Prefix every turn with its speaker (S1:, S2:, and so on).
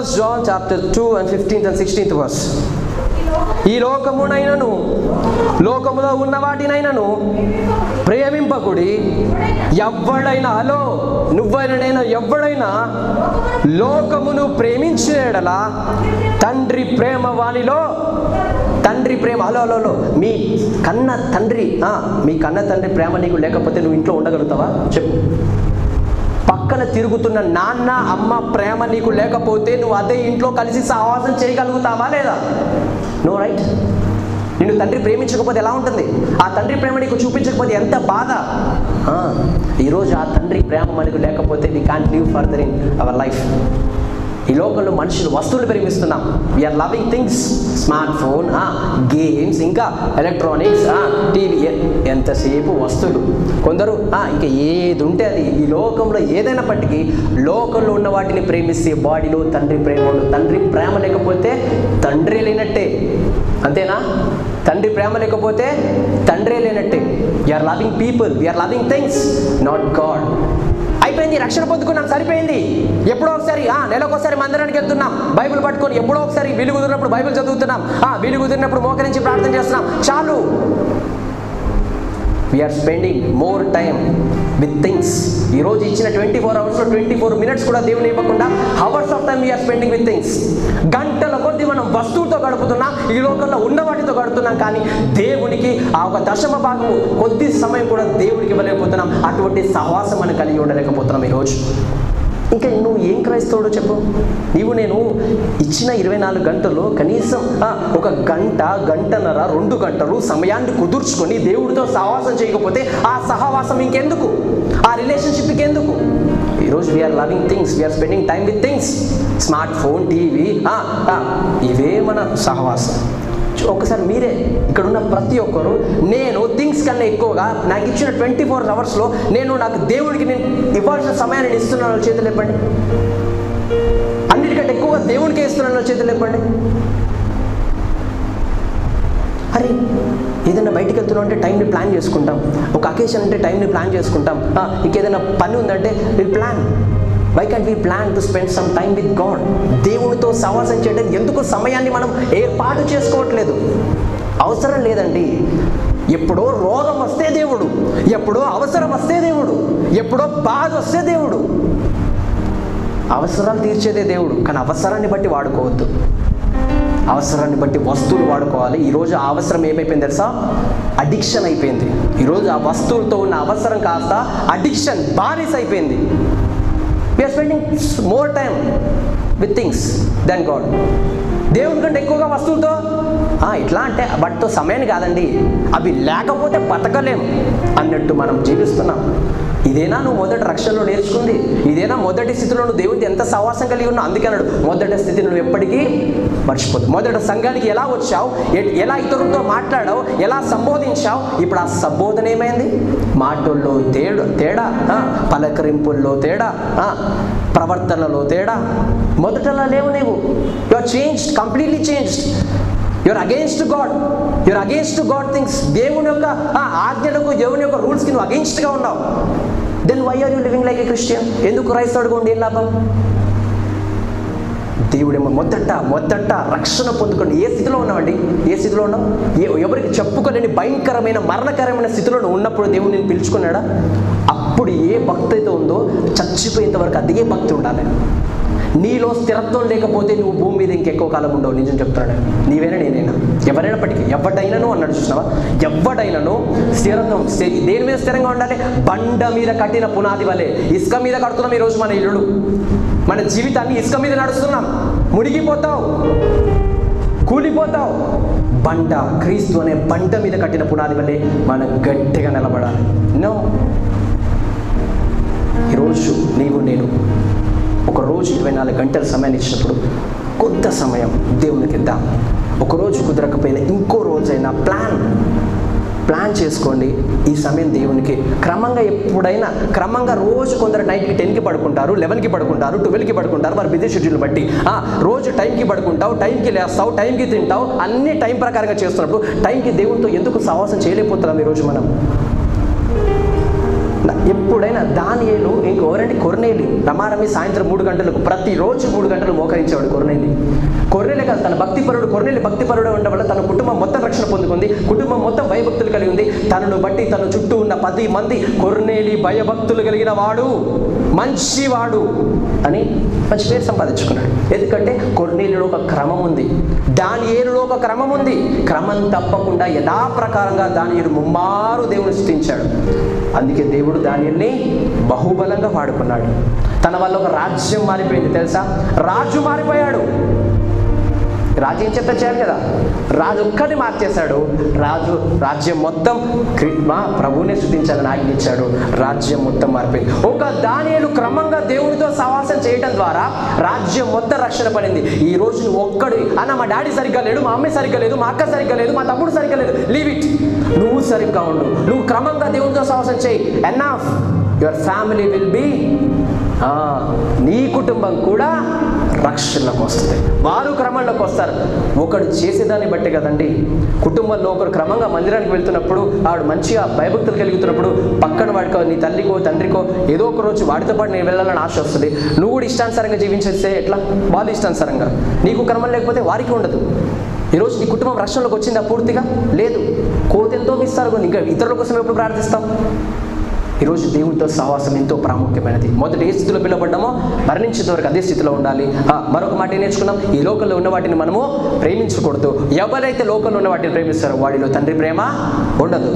S1: First John chapter two and fifteenth and sixteenth verse ఈ లోకమునైనను లోకములో ఉన్న వాటినైనను ప్రేమింపకుడి ఎవ్వడైనా హలో నువ్వైనా నేను ఎవ్వడైనా లోకమును ప్రేమించిన తండ్రి ప్రేమ వానిలో తండ్రి ప్రేమ హలో హలో మీ కన్న తండ్రి మీ కన్న తండ్రి ప్రేమ నీకు లేకపోతే నువ్వు ఇంట్లో ఉండగలుగుతావా? చెప్పు. పక్కన తిరుగుతున్న నాన్న అమ్మ ప్రేమ నీకు లేకపోతే నువ్వు అదే ఇంట్లో కలిసి సహవాసం చేయగలుగుతావా లేదా? నో రైట్ నిన్ను తండ్రి ప్రేమించకపోతే ఎలా ఉంటుంది? ఆ తండ్రి ప్రేమ నీకు చూపించకపోతే ఎంత బాధ? ఈరోజు ఆ తండ్రి ప్రేమ మనకు లేకపోతే we can't live further in our life ఈ లోకంలో మనుషులు వస్తువులు ప్రేమిస్తున్నాం we are loving things smart phone games ఇంకా ఎలక్ట్రానిక్స్ టీవీ ఎంతసేపు వస్తువులు. కొందరు ఇంకా ఏది ఉంటే అది. ఈ లోకంలో ఏదైనప్పటికీ లోకంలో ఉన్న వాటిని ప్రేమిస్తే బాడీలో తండ్రి ప్రేమ తండ్రి ప్రేమ లేకపోతే తండ్రి లేనట్టే. అంతేనా? తండ్రి ప్రేమ లేకపోతే తండ్రే లేనట్టే. We are loving people we are loving things not God అయిపోయింది రక్షణ పొందుకున్నాం సరిపోయింది. ఎప్పుడో ఒకసారి ఆ నెలకొకసారి మందిరానికి వెళ్తున్నాం. బైబిల్ పట్టుకొని ఎప్పుడో ఒకసారి వీలు కుదిరినప్పుడు బైబిల్ చదువుతున్నాం. ఆ వీలు కుదిరినప్పుడు మోకరించి ప్రార్థన చేస్తున్నాం. చాలు. We are spending more time with things ఈరోజు ఇచ్చిన ట్వంటీ ఫోర్ అవర్స్లో ట్వంటీ ఫోర్ మినిట్స్ కూడా దేవుని ఇవ్వకుండా hours of time we are spending with things గంట కొద్ది మనం వస్తువులతో గడుపుతున్నాం ఈ లోకంలో ఉన్నవాటితో గడుపుతున్నాం కానీ దేవునికి ఆ ఒక దశమ భాగము కొద్ది సమయం కూడా దేవుడికి ఇవ్వలేకపోతున్నాం. అటువంటి సహవాసం మనం కలిగి ఉండలేకపోతున్నాం ఈరోజు. ఇంకా నువ్వు ఏం క్రైస్తవుడో చెప్పు. నీవు నేను ఇచ్చిన ఇరవై నాలుగు గంటల్లో కనీసం ఒక గంట గంటన్నర రెండు గంటలు సమయాన్ని కుదుర్చుకొని దేవుడితో సహవాసం చేయకపోతే ఆ సహవాసం ఇంకెందుకు? ఆ రిలేషన్షిప్ ఇంకెందుకు ఈరోజు we are loving things we are spending time with things smart phone TV ఇవే మన సహవాసం. ఒకసారి మీరే ఇక్కడ ఉన్న ప్రతి ఒక్కరు నేను థింగ్స్ కన్నా ఎక్కువగా నాకు ఇచ్చిన ట్వంటీ ఫోర్ అవర్స్లో నేను నాకు దేవుడికి నేను ఇవ్వాల్సిన సమయాన్ని ఇస్తున్నాను చేతులు ఇవ్వండి అన్నిటికంటే ఎక్కువగా దేవుడికి ఇస్తున్నాను చేతులు ఇవ్వండి అరే ఏదైనా బయటికి వెళ్తున్నాం అంటే టైంని ప్లాన్ చేసుకుంటాం. ఒక అకేషన్ అంటే టైంని ప్లాన్ చేసుకుంటాం. ఇంకేదైనా పని ఉందంటే we plan why can we plan to spend some time with God దేవునితో సహవాసం చేయడం ఎందుకు సమయాన్ని మనం ఏర్పాటు చేసుకోవట్లేదు? అవసరం లేదండి. ఎప్పుడో రోగం వస్తే దేవుడు ఎప్పుడో అవసరం వస్తే దేవుడు ఎప్పుడో బాధ వస్తే దేవుడు. అవసరాలు తీర్చేదే దేవుడు కానీ అవసరాన్ని బట్టి వాడుకోవద్దు. అవసరాన్ని బట్టి వస్తువులు వాడుకోవాలి. ఈరోజు ఆ అవసరం ఏమైపోయింది తెలుసా? అడిక్షన్ అయిపోయింది. ఈరోజు ఆ వస్తువులతో ఉన్న అవసరం కాస్త అడిక్షన్ బానిస అయిపోయింది. We are spending more time with things then God దేవుని కంటే ఎక్కువగా వస్తువులతో? ఇట్లా అంటే వాటితో సమయాన్ని కాదండి. అవి లేకపోతే బతకలేం అన్నట్టు మనం జీవిస్తున్నాం. ఇదేనా నువ్వు మొదటి రక్షణలో నేర్చుకుంది? ఇదేనా మొదటి స్థితిలో నువ్వు దేవుడికి ఎంత సహవాసం కలిగి ఉన్నావు? అందుకన్నాడు మొదటి స్థితి నువ్వు ఎప్పటికీ మర్చిపోదు. మొదటి సంఘానికి ఎలా వచ్చావు? ఎలా ఇతరులతో మాట్లాడావు? ఎలా సంబోధించావు? ఇప్పుడు ఆ సంబోధన ఏమైంది? మాటల్లో తేడా తేడా పలకరింపుల్లో తేడా ప్రవర్తనలో తేడా. మొదటలా లేవు నీవు. You are changed completely changed your against God your against God things దేవుని యొక్క ఆ, ఆజ్ఞలకు దేవుని యొక్క రూల్స్కి నువ్వు అగేన్స్ట్గా ఉన్నావు. Then why are you living like a Christian ఎందుకు క్రైస్తవుడిగా ఉండి ఏం లాభం? దేవుడేమో మొదట మొదట రక్షణ పొందుకొని ఏ స్థితిలో ఉన్నావండి? ఏ స్థితిలో ఉన్నావు? ఎవరికి చెప్పుకోలేని భయంకరమైన మరణకరమైన స్థితిలో ఉన్నప్పుడు దేవుడు నేను పిలుచుకున్నాడా? అప్పుడు ఏ భక్తి అయితే ఉందో చచ్చిపోయేంత వరకు అదే భక్తి ఉండాలి. నీలో స్థిరత్వం లేకపోతే నువ్వు భూమి మీద ఇంకెక్కువ కాలం ఉండవు. నిజం చెప్తున్నాడు నీవేనా నేనైనా. ఎవరైనప్పటికీ ఎవడైనాను అన్నాడు చూసినావా? ఎవడైనాను స్థిరత్వం దేని మీద స్థిరంగా ఉండాలి? బండ మీద కట్టిన పునాది వలె. ఇసుక మీద కడుతున్నాం ఈరోజు మన ఇల్లుడు మన జీవితాన్ని ఇసుక మీద నడుస్తున్నాం. మునిగిపోతావు. కూలిపోతావు. బండ క్రీస్తు అనే బండ మీద కట్టిన పునాది వల్లే మనం గట్టిగా నిలబడాలి. నో. ఈరోజు నీవు నేను ఒక రోజు ఇరవై నాలుగు గంటల సమయాన్ని ఇచ్చినప్పుడు కొంత సమయం దేవునికి ఇద్దాం. ఒక రోజు కుదరకపోయినా ఇంకో రోజైనా ప్లాన్ ప్లాన్ చేసుకోండి. ఈ సమయం దేవునికి క్రమంగా ఎప్పుడైనా క్రమంగా రోజు కొందరు నైట్కి టెన్కి పడుకుంటారు లెవెన్కి పడుకుంటారు ట్వెల్వ్కి పడుకుంటారు వారి బిజీ షెడ్యూల్ బట్టి. ఆ, రోజు టైంకి పడుకుంటావు టైంకి లేస్తావు టైంకి తింటావు అన్ని టైం ప్రకారంగా చేస్తున్నప్పుడు టైంకి దేవునితో ఎందుకు సహవాసం చేయలేకపోతున్నాం ఈరోజు మనం? ఎప్పుడైనా దానియేలు ఇంకెవరండి కొర్నేలి. రమారమి సాయంత్రం మూడు గంటలకు ప్రతిరోజు మూడు గంటలు మోకరించేవాడు కొర్నేలి. కొర్నేలే కాదు తన భక్తిపరుడు కొర్నేలి భక్తిపరుడు ఉండడం వల్ల తన కుటుంబం మొత్తం రక్షణ పొందుకుంది. కుటుంబం మొత్తం భయభక్తులు కలిగి ఉంది. తనను బట్టి తన చుట్టూ ఉన్న పది మంది కొర్నేలి భయభక్తులు కలిగిన వాడు. మంచివాడు అని మంచి పేరు సంపాదించుకున్నాడు. ఎందుకంటే కొన్నేళ్ళలో ఒక క్రమం ఉంది. దానియేలులో ఒక క్రమం ఉంది. క్రమం తప్పకుండా యథాప్రకారంగా దానియేలు ముమ్మారు దేవుని సృష్టించాడు అందుకే దేవుడు దానిని బహుబలంగా వాడుకున్నాడు. తన వల్ల ఒక రాజ్యం మారిపోయింది తెలుసా? రాజు మారిపోయాడు. రాజు ఏం చెప్తా చేయాలి కదా? రాజు ఒక్కటి మార్చేశాడు. రాజు రాజ్యం మొత్తం మా ప్రభువునే స్థుతించాలని ఆజ్ఞించాడు. రాజ్యం మొత్తం మారిపోయింది ఒక దానియలు క్రమంగా దేవునితో సవాసం చేయడం ద్వారా రాజ్యం మొత్తం రక్షణ పడింది. ఈ రోజు నువ్వు ఒక్కడు అన్న మా డాడీ సరిగ్గా లేడు మా అమ్మాయి సరిగ్గా లేదు మా అక్క సరిగ్గా లేదు మా తమ్ముడు సరిగ్గా లేదు. లీవ్ ఇట్ నువ్వు సరిగ్గా ఉండు. నువ్వు క్రమంగా దేవునితో సవాసం చేయి. Enough your family will be నీ కుటుంబం కూడా రక్షణలోకి వస్తుంది. వారు క్రమంలోకి వస్తారు. ఒకడు చేసేదాన్ని బట్టి కదండి. కుటుంబంలో ఒకరు క్రమంగా మందిరానికి వెళ్తున్నప్పుడు ఆవిడ మంచిగా భయభక్తులు కలుగుతున్నప్పుడు పక్కన వాడికో నీ తల్లికో తండ్రికో ఏదో ఒక రోజు వాడితో పాటు నేను వెళ్ళాలని ఆశ వస్తుంది. నువ్వు కూడా ఇష్టానుసారంగా జీవించేస్తే ఎట్లా? వాళ్ళు ఇష్టానుసారంగా. నీకు క్రమం లేకపోతే వారికి ఉండదు. ఈరోజు నీ కుటుంబం రక్షణలోకి వచ్చిందా పూర్తిగా? లేదు. కోతెంతో విస్తారు ఇంకా ఇతరుల కోసం ఎప్పుడు ప్రార్థిస్తాం? ఈరోజు దేవుడితో సహవాసం ఎంతో ప్రాముఖ్యమైనది. మొదటి ఏ స్థితిలో పిలవబడ్డామో మరణించేంత వరకు అదే స్థితిలో ఉండాలి. మరొక మాట ఏం నేర్చుకున్నాం? ఈ లోకంలో ఉన్న వాటిని మనము ప్రేమించకూడదు. ఎవరైతే లోకంలో ఉన్న వాటిని ప్రేమిస్తారో వాడిలో తండ్రి ప్రేమ ఉండదు.